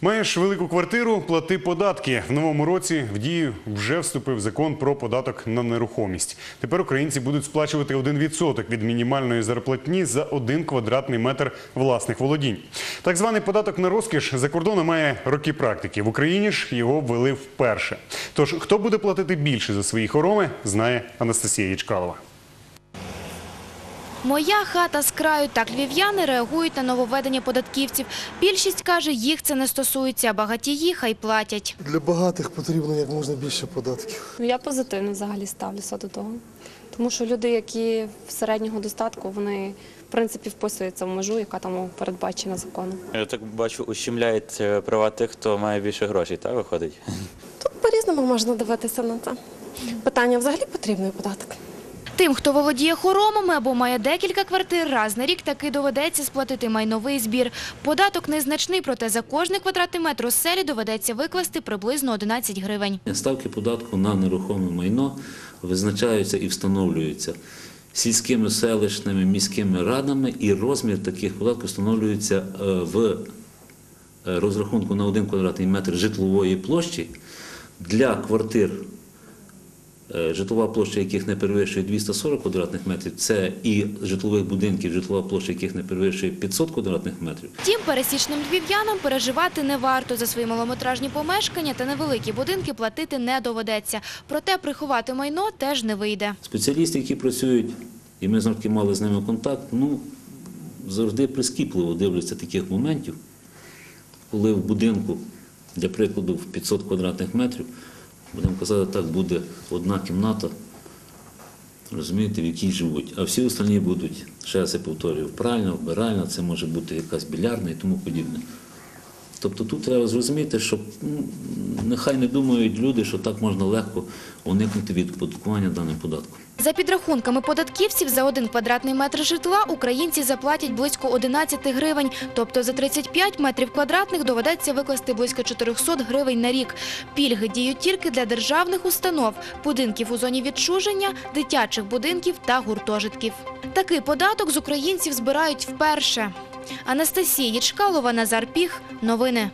Маєш велику квартиру, плати податки. В новому році в дію вже вступив закон про податок на нерухомість. Тепер українці будуть сплачувати 1% від мінімальної зарплатні за один квадратний метр власних володінь. Так званий податок на розкіш за кордоном має роки практики. В Україні ж його ввели вперше. Тож хто буде платити більше за свої хороми, знає Анастасія Ячкалова. Моя хата з краю. Так львів'яни реагують на нововведення податківців. Більшість каже, їх це не стосується, а багатії хай платять. Для багатих потрібно як можна більше податків. Ну, Я позитивно взагалі ставлюся до того. Тому що люди, які в середнього достатку, вони в принципі вписуються в межу, яка там передбачена законом. Я так бачу, ущемляють права тих, хто має більше грошей, так виходить? Тут по-різному можна дивитися на це. Питання взагалі потрібний податок. Тим, хто володіє хоромами або має декілька квартир, раз на рік таки доведеться сплатити майновий збір. Податок незначний, проте за кожний квадратний метр оселі доведеться викласти приблизно 11 гривень. Ставки податку на нерухоме майно визначаються і встановлюються сільськими, селищними, міськими радами, і розмір таких податків встановлюється е, в е, розрахунку на один квадратний метр житлової площі для квартир, житлова площа яких не перевищує 240 квадратних метрів, це і житлових будинків, житлова площа яких не перевищує 500 квадратних метрів. Втім, пересічним львів'янам переживати не варто. За свої малометражні помешкання та невеликі будинки платити не доведеться. Проте приховати майно теж не вийде. Спеціалісти, які працюють, і ми завжди мали з ними контакт, ну, завжди прискіпливо дивляться таких моментів, коли в будинку, для прикладу, в 500 квадратних метрів, будемо казати, так буде одна кімната, розумієте, в якій живуть, а всі остальні будуть, ще раз я повторюю, пральна, вбиральна, це може бути якась білярна і тому подібне. Тобто тут треба зрозуміти, що ну, нехай не думають люди, що так можна легко уникнути від оподаткування даним податком. За підрахунками податківців, за один квадратний метр житла українці заплатять близько 11 гривень. Тобто за 35 метрів квадратних доведеться викласти близько 400 гривень на рік. Пільги діють тільки для державних установ, будинків у зоні відчуження, дитячих будинків та гуртожитків. Такий податок з українців збирають вперше. Анастасія Ячкалова, Назар Піх. Новини.